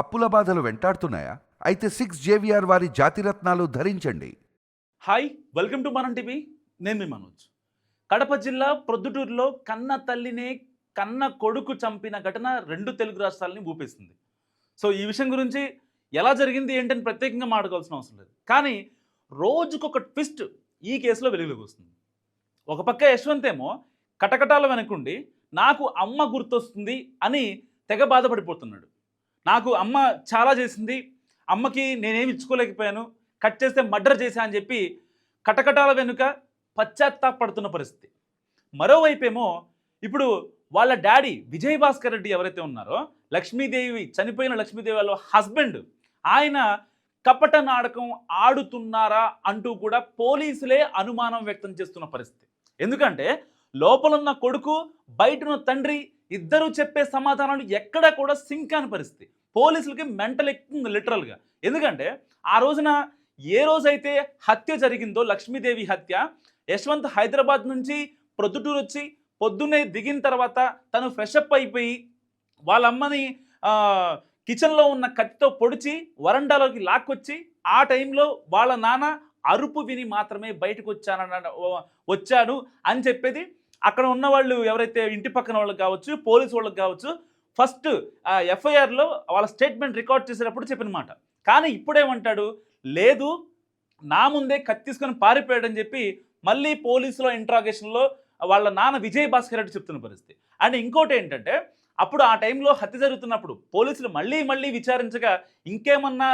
అప్పుల బాధలు వెంటాడుతున్నాయా? అయితే సిక్స్ జేవిఆర్ వారి జాతిరత్నాలు ధరించండి. Hi welcome to Manam TV నేను మీ మనోజ్. కడప జిల్లా ప్రొద్దుటూరులో కన్న తల్లినే కన్న కొడుకు చంపిన ఘటన రెండు తెలుగు రాష్ట్రాలని ఊపేసింది. సో ఈ విషయం గురించి ఎలా జరిగింది ఏంటని ప్రత్యేకంగా మాట్లాడుకోవాల్సిన అవసరం లేదు. కానీ రోజుకొక ట్విస్ట్ ఈ కేసులో వెలుగులోకి వస్తుంది. ఒక పక్క యశ్వంత్ ఏమో కటకటాల వెనకుండి నాకు అమ్మ గుర్తొస్తుంది అని తెగ బాధపడిపోతున్నాడు. నాకు అమ్మ చాలా చేసింది. అమ్మకి నేనేమి ఇచ్చుకోలేకపోయాను. కట్ చేస్తే మర్డర్ చేశా అని చెప్పి కటకటాల వెనుక పశ్చాత్తాపడుతున్న పరిస్థితి. మరోవైపేమో ఇప్పుడు వాళ్ళ డాడీ విజయ్ భాస్కర్ రెడ్డి ఎవరైతే ఉన్నారో లక్ష్మీదేవి చనిపోయిన లక్ష్మీదేవి వాళ్ళ హస్బెండ్ ఆయన కపట నాటకం ఆడుతున్నారా అంటూ కూడా పోలీసులే అనుమానం వ్యక్తం చేస్తున్న పరిస్థితి. ఎందుకంటే లోపలున్న కొడుకు బయటన తండ్రి ఇద్దరు చెప్పే సమాధానాలు ఎక్కడా కూడా సింక్ అని పరిస్థితి. పోలీసులకి మెంటల్ ఎక్కువ లిటరల్గా. ఎందుకంటే ఆ రోజున ఏ రోజైతే హత్య జరిగిందో లక్ష్మీదేవి హత్య యశ్వంత్ హైదరాబాద్ నుంచి ప్రొద్దుటూరు వచ్చి పొద్దున్నే దిగిన తర్వాత తను ఫ్రెషప్ అయిపోయి వాళ్ళ అమ్మని కిచెన్లో ఉన్న కత్తితో పొడిచి వరండాలోకి లాక్కొచ్చి ఆ టైంలో వాళ్ళ నాన్న అరుపు విని మాత్రమే బయటకు వచ్చానన్న వచ్చాను అని చెప్పేది. అక్కడ ఉన్న వాళ్ళు ఎవరైతే ఇంటి పక్కన వాళ్ళకి కావచ్చు పోలీసు వాళ్ళకి కావచ్చు ఫస్ట్ ఎఫ్ఐఆర్లో వాళ్ళ స్టేట్మెంట్ రికార్డ్ చేసేటప్పుడు చెప్పిన మాట. కానీ ఇప్పుడేమంటాడు? లేదు నా ముందే కత్తి తీసుకొని పారిపోయాడని చెప్పి మళ్ళీ పోలీసులో ఇంట్రాగేషన్లో వాళ్ళ నాన్న విజయ్ భాస్కర్ రెడ్డి చెప్తున్న పరిస్థితి. అండ్ ఇంకోటి ఏంటంటే అప్పుడు ఆ టైంలో హత్య జరుగుతున్నప్పుడు పోలీసులు మళ్ళీ మళ్ళీ విచారించగా ఇంకేమన్నా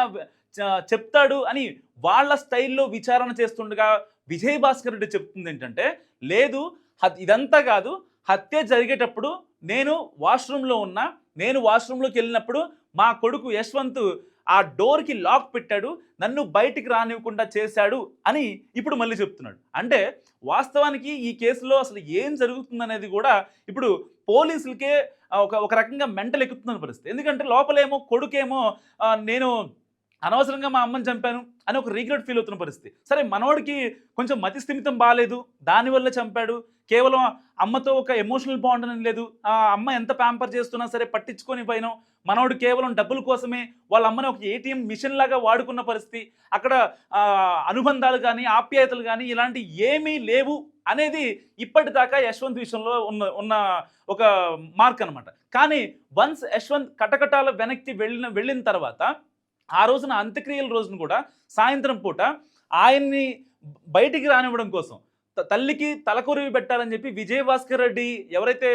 చ- చెప్తాడు అని వాళ్ళ స్టైల్లో విచారణ చేస్తుండగా విజయ్ భాస్కర్ రెడ్డి చెప్తుంది ఏంటంటే లేదు హత్- ఇదంతా కాదు హత్య జరిగేటప్పుడు నేను వాష్రూమ్లో ఉన్నా నేను వాష్రూమ్లోకి వెళ్ళినప్పుడు మా కొడుకు యశ్వంత్ ఆ డోర్కి లాక్ పెట్టాడు నన్ను బయటికి రానివ్వకుండా చేశాడు అని ఇప్పుడు మళ్ళీ చెప్తున్నాడు. అంటే వాస్తవానికి ఈ కేసులో అసలు ఏం జరుగుతుందనేది కూడా ఇప్పుడు పోలీసులకే ఒక ఒక రకంగా మెంటలు ఎక్కుతున్న పరిస్థితి. ఎందుకంటే లోపలేమో కొడుకేమో నేను అనవసరంగా మా అమ్మని చంపాను అని ఒక రీగ్రెట్ ఫీల్ అవుతున్న పరిస్థితి. సరే మనోడికి కొంచెం మతి స్థిమితం బాగాలేదు దానివల్ల చంపాడు. కేవలం అమ్మతో ఒక ఎమోషనల్ బాండ్ అని లేదు. ఆ అమ్మ ఎంత ప్యాంపర్ చేస్తున్నా సరే పట్టించుకొని పోయినాం. మనవాడు కేవలం డబ్బుల కోసమే వాళ్ళ అమ్మని ఒక ఏటీఎం మిషన్ లాగా వాడుకున్న పరిస్థితి. అక్కడ అనుబంధాలు కానీ ఆప్యాయతలు కానీ ఇలాంటి ఏమీ లేవు అనేది ఇప్పటిదాకా యశ్వంత్ విషయంలో ఉన్న ఉన్న ఒక మార్క్ అనమాట కానీ వన్స్ యశ్వంత్ కటకటాల వెనక్కి వెళ్ళిన వెళ్ళిన తర్వాత ఆ రోజున అంత్యక్రియల రోజున కూడా సాయంత్రం పూట ఆయన్ని బయటికి రానివ్వడం కోసం త- తల్లికి తలకొరివి పెట్టాలని చెప్పి విజయభాస్కర్ రెడ్డి ఎవరైతే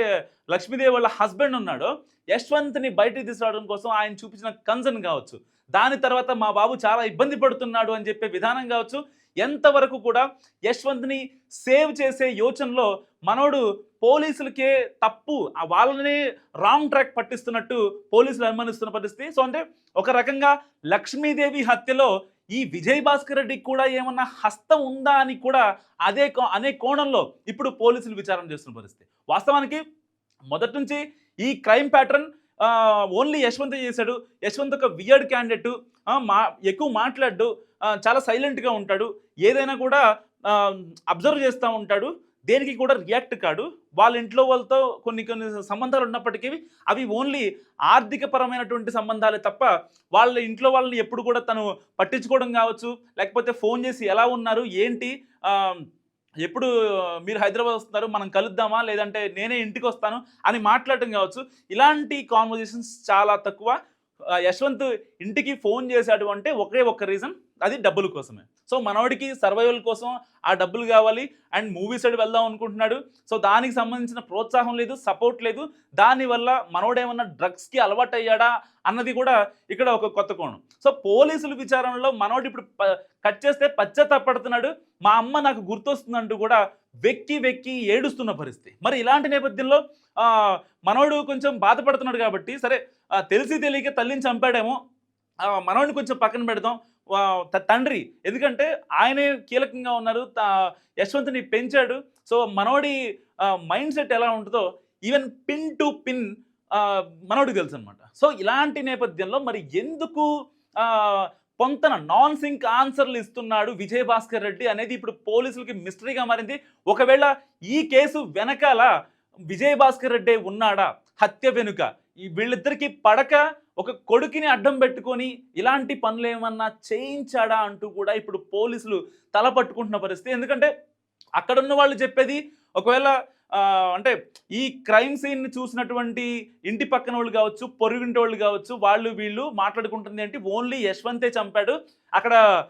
లక్ష్మీదేవి వాళ్ళ హస్బెండ్ ఉన్నాడో యశ్వంత్ని బయటికి తీసుకురావడం కోసం ఆయన చూపించిన కన్సర్న్ కావచ్చు. దాని తర్వాత మా బాబు చాలా ఇబ్బంది పడుతున్నాడు అని చెప్పే విధానం కావచ్చు. ఎంతవరకు కూడా యశ్వంత్ని సేవ్ చేసే యోచనలో మనోడు పోలీసులకే తప్పు ఆ వాళ్ళని రాంగ్ ట్రాక్ పట్టిస్తున్నట్టు పోలీసులు అనుమానిస్తున్న పరిస్థితి. సో అంటే ఒక రకంగా లక్ష్మీదేవి హత్యలో ఈ విజయ్ భాస్కర్ రెడ్డికి కూడా ఏమన్నా హస్తం ఉందా అని కూడా అదే కో- అనే కోణంలో ఇప్పుడు పోలీసులు విచారణ చేస్తున్న పరిస్థితి. వాస్తవానికి మొదటి నుంచి ఈ క్రైమ్ ప్యాటర్న్ ఓన్లీ యశ్వంత్ చేశాడు. యశ్వంత్ ఒక వియర్డ్ క్యాండిడేట్ మా ఎక్కువ మాట్లాడు చాలా సైలెంట్గా ఉంటాడు. ఏదైనా కూడా అబ్జర్వ్ చేస్తూ ఉంటాడు. దేనికి కూడా రియాక్ట్ కాడు. వాళ్ళ ఇంట్లో వాళ్ళతో కొన్ని కొన్ని సంబంధాలు ఉన్నప్పటికీ అవి ఓన్లీ ఆర్థిక పరమైనటువంటి సంబంధాలే తప్ప వాళ్ళ ఇంట్లో వాళ్ళని ఎప్పుడు కూడా తను పట్టించుకోవడం కావచ్చు లేకపోతే ఫోన్ చేసి ఎలా ఉన్నారు ఏంటి ఎప్పుడు మీరు హైదరాబాద్ వస్తున్నారు మనం కలుద్దామా లేదంటే నేనే ఇంటికి వస్తాను అని మాట్లాడటం కావచ్చు. ఇలాంటి కాన్వర్జేషన్స్ చాలా తక్కువ. యశ్వంత్ ఇంటికి ఫోన్ చేశాడు అంటే ఒకే ఒక్క రీజన్ అది డబ్బుల కోసమే. సో మనోడికి సర్వైవల్ కోసం ఆ డబ్బులు కావాలి. అండ్ మూవీ సైడ్ వెళ్దాం అనుకుంటున్నాడు. సో దానికి సంబంధించిన ప్రోత్సాహం లేదు సపోర్ట్ లేదు. దానివల్ల మనోడేమన్నా డ్రగ్స్కి అలవాటు అయ్యాడా అన్నది కూడా ఇక్కడ ఒక కొత్త కోణం. సో పోలీసుల విచారణలో మనోడు ఇప్పుడు కట్ చేస్తే పశ్చాత్తాపడుతున్నాడు. మా అమ్మ నాకు గుర్తొస్తుందంటూ కూడా వెక్కి వెక్కి ఏడుస్తున్న పరిస్థితి. మరి ఇలాంటి నేపథ్యంలో మనవడు మనోడు కొంచెం బాధపడుతున్నాడు కాబట్టి సరే తెలిసి తెలియక తల్లిని చంపాడేమో మనవాడిని మనోడిని కొంచెం పక్కన పెడదాం. త- తండ్రి. ఎందుకంటే ఆయనే కీలకంగా ఉన్నారు. యశ్వంత్ని పెంచాడు. సో మనోడి మైండ్ సెట్ ఎలా ఉంటుందో ఈవెన్ పిన్ టు పిన్ మనోడికి తెలుసు అనమాట సో ఇలాంటి నేపథ్యంలో మరి ఎందుకు పొంతన నాన్ సింక్ ఆన్సర్లు ఇస్తున్నాడు విజయ్ భాస్కర్ రెడ్డి అనేది ఇప్పుడు పోలీసులకి మిస్టరీగా మారింది. ఒకవేళ ఈ కేసు వెనకాల విజయ్ భాస్కర్ రెడ్డి ఉన్నాడా? హత్య వెనుక. ఈ పడక ఒక కొడుకుని అడ్డం పెట్టుకొని ఇలాంటి పనులు ఏమన్నా చేయించాడా అంటూ కూడా ఇప్పుడు పోలీసులు తల పట్టుకుంటున్న పరిస్థితి. ఎందుకంటే అక్కడ ఉన్న వాళ్ళు చెప్పేది ఒకవేళ అంటే ఈ క్రైమ్ సీన్ చూసినటువంటి ఇంటి పక్కన వాళ్ళు కావచ్చు పొరుగుంటి వాళ్ళు కావచ్చు వాళ్ళు వీళ్ళు మాట్లాడుకుంటుంది ఏంటి ఓన్లీ యశ్వంతే చంపాడు. అక్కడ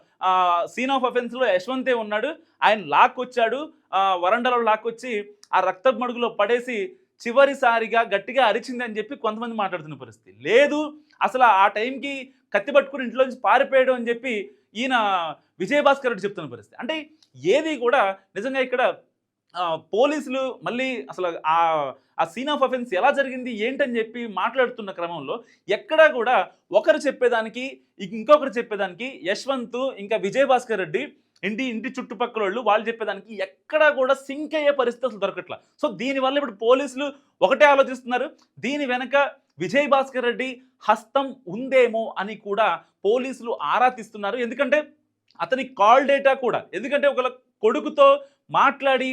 సీన్ ఆఫ్ అఫెన్స్లో యశ్వంతే ఉన్నాడు. ఆయన లాక్కొచ్చాడు. ఆ, వరండాలో లాక్కొచ్చి ఆ రక్త మడుగులో పడేసి చివరిసారిగా గట్టిగా అరిచిందని చెప్పి కొంతమంది మాట్లాడుతున్న పరిస్థితి. లేదు అసలు ఆ టైంకి కత్తి పట్టుకుని ఇంట్లో నుంచి పారిపోయాడు అని చెప్పి ఈయన విజయభాస్కర్ రెడ్డి చెప్తున్న పరిస్థితి. అంటే ఏది కూడా నిజంగా ఇక్కడ పోలీసులు మళ్ళీ అసలు ఆ ఆ సీన్ ఆఫ్ అఫెన్స్ ఎలా జరిగింది ఏంటని చెప్పి మాట్లాడుతున్న క్రమంలో ఎక్కడా కూడా ఒకరు చెప్పేదానికి ఇంకొకరు చెప్పేదానికి యశ్వంత్ ఇంకా విజయభాస్కర్ రెడ్డి ఇంటి ఇంటి చుట్టుపక్కల వాళ్ళు వాళ్ళు చెప్పేదానికి ఎక్కడా కూడా సింక్ అయ్యే పరిస్థితి అసలు దొరకట్ల. సో దీనివల్ల ఇప్పుడు పోలీసులు ఒకటే ఆలోచిస్తున్నారు. దీని వెనక విజయ్ భాస్కర్ రెడ్డి హస్తం ఉందేమో అని కూడా పోలీసులు ఆరా తీస్తున్నారు. ఎందుకంటే అతని కాల్ డేటా కూడా ఎందుకంటే ఒక కొడుకుతో మాట్లాడి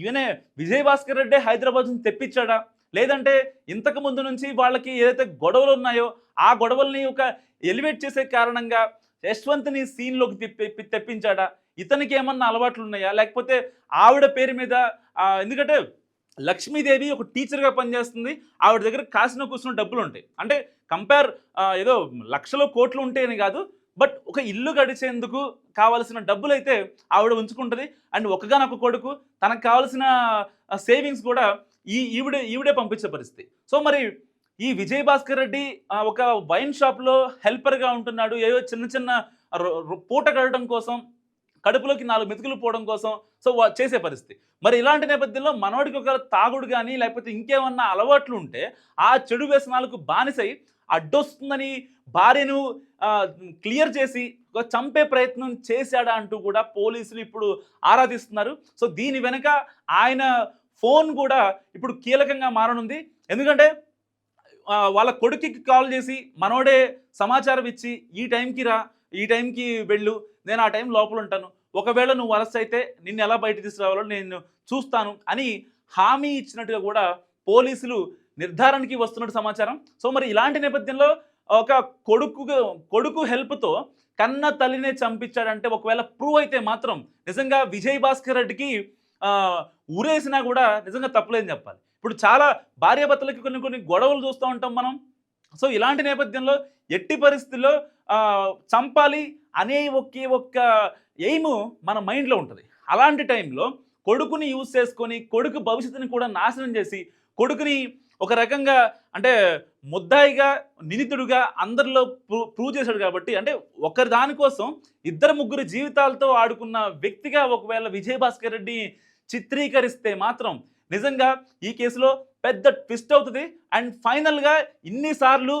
ఈయనే విజయ్ భాస్కర్ రెడ్డి హైదరాబాద్ నుంచి తెప్పించాడా? లేదంటే ఇంతకు ముందు నుంచి వాళ్ళకి ఏదైతే గొడవలు ఉన్నాయో ఆ గొడవల్ని ఒక ఎలివేట్ చేసే కారణంగా యశ్వంత్ని సీన్లోకి తిప్పి తెప్పించాడా? ఇతనికి ఏమన్నా అలవాట్లు ఉన్నాయా లేకపోతే ఆవిడ పేరు మీద ఎందుకంటే లక్ష్మీదేవి ఒక టీచర్గా పనిచేస్తుంది. ఆవిడ దగ్గర కాసిన కూర్చున్న డబ్బులు ఉంటాయి అంటే కంపేర్ ఏదో లక్షలో కోట్లు ఉంటాయని కాదు. బట్ ఒక ఇల్లు గడిచేందుకు కావలసిన డబ్బులు అయితే ఆవిడ ఉంచుకుంటుంది. అండ్ ఒకగానొక కొడుకు తనకు కావలసిన సేవింగ్స్ కూడా ఈ ఈవిడే ఈవిడే పంపించే పరిస్థితి. సో మరి ఈ విజయ్ భాస్కర్ రెడ్డి ఒక వైన్ షాప్లో హెల్పర్గా ఉంటున్నాడు. ఏవో చిన్న చిన్న రొ- రొ- పూట గడటం కోసం కడుపులోకి నాలుగు మెతుకులు పోవడం కోసం సో చేసే పరిస్థితి. మరి ఇలాంటి నేపథ్యంలో మనోడికి ఒక తాగుడు కానీ లేకపోతే ఇంకేమన్నా అలవాట్లు ఉంటే ఆ చెడు వ్యసనాలకు బానిసై అడ్డొస్తుందని భార్యను క్లియర్ చేసి ఒక చంపే ప్రయత్నం చేశాడా అంటూ కూడా పోలీసులు ఇప్పుడు ఆరాధిస్తున్నారు. సో దీని వెనుక ఆయన ఫోన్ కూడా ఇప్పుడు కీలకంగా మారనుంది. ఎందుకంటే వాళ్ళ కొడుకుకి కాల్ చేసి మనోడే సమాచారం ఇచ్చి ఈ టైంకి రా ఈ టైంకి వెళ్ళు నేను ఆ టైం లోపల ఉంటాను. ఒకవేళ నువ్వు అరెస్ట్ అయితే నిన్ను ఎలా బయట తీసుకురావాలో నేను చూస్తాను అని హామీ ఇచ్చినట్టుగా కూడా పోలీసులు నిర్ధారణకి వస్తున్నట్టు సమాచారం. సో మరి ఇలాంటి నేపథ్యంలో ఒక కొడుకు కొడుకు హెల్ప్తో కన్న తల్లినే చంపించాడంటే ఒకవేళ ప్రూవ్ అయితే మాత్రం నిజంగా విజయ్ భాస్కర్ రెడ్డికి ఊరేసినా కూడా నిజంగా తప్పులేని చెప్పాలి. ఇప్పుడు చాలా భార్యాభర్తలకి కొన్ని కొన్ని గొడవలు చూస్తూ ఉంటాం మనం. సో ఇలాంటి నేపథ్యంలో ఎట్టి పరిస్థితుల్లో చంపాలి అనే ఒకే ఒక్క ఎయిమ్ మన మైండ్లో ఉంటుంది. అలాంటి టైంలో కొడుకుని యూజ్ చేసుకొని కొడుకు భవిష్యత్తుని కూడా నాశనం చేసి కొడుకుని ఒక రకంగా అంటే ముద్దాయిగా నిందితుడుగా అందరిలో ప్రూ ప్రూవ్ చేశాడు కాబట్టి అంటే ఒకరి దానికోసం ఇద్దరు ముగ్గురు జీవితాలతో ఆడుకున్న వ్యక్తిగా ఒకవేళ విజయభాస్కర్ రెడ్డి చిత్రీకరిస్తే మాత్రం నిజంగా ఈ కేసులో పెద్ద ట్విస్ట్ అవుతుంది. అండ్ ఫైనల్గా ఇన్నిసార్లు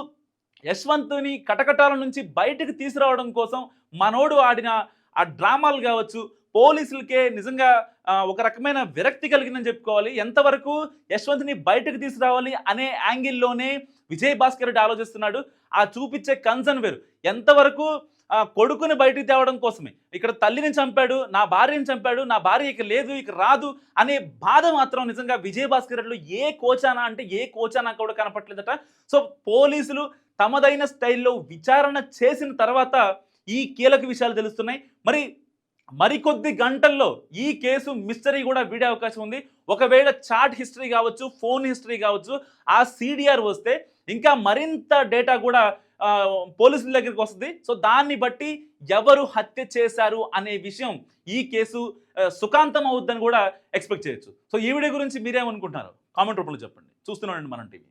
యశ్వంత్ని కటకటాల నుంచి బయటకు తీసుకురావడం కోసం మనోడు ఆడిన ఆ డ్రామాలు కావచ్చు పోలీసులకే నిజంగా ఒక రకమైన విరక్తి కలిగిందని చెప్పుకోవాలి. ఎంతవరకు యశ్వంత్ని బయటకు తీసుకురావాలి అనే యాంగిల్లోనే విజయ్ భాస్కర్ రెడ్డి ఆలోచిస్తున్నాడు. ఆ చూపించే కన్సర్న్ వేరు. ఎంతవరకు కొడుకుని బయటికి తేవడం కోసమే. ఇక్కడ తల్లిని చంపాడు నా భార్యని చంపాడు నా భార్య ఇక లేదు ఇక రాదు అనే బాధ మాత్రం నిజంగా విజయభాస్కర్ రెడ్డిలో ఏ కోచానా అంటే ఏ కోచానా కూడా కనపట్లేదట సో పోలీసులు తమదైన స్టైల్లో విచారణ చేసిన తర్వాత ఈ కీలక విషయాలు తెలుస్తున్నాయి. మరి మరికొద్ది గంటల్లో ఈ కేసు మిస్టరీ కూడా వీడే అవకాశం ఉంది. ఒకవేళ చాట్ హిస్టరీ కావచ్చు ఫోన్ హిస్టరీ కావచ్చు ఆ సిడిఆర్ వస్తే ఇంకా మరింత డేటా కూడా పోలీసుల దగ్గరికి వస్తుంది. సో దాన్ని బట్టి ఎవరు హత్య చేశారు అనే విషయం ఈ కేసు సుఖాంతం అవుద్దని కూడా ఎక్స్పెక్ట్ చేయొచ్చు. సో ఈ వీడియో గురించి మీరేమనుకుంటున్నారు? కామెంట్ రూపంలో చెప్పండి. చూస్తున్నానండి మనం టీవీ.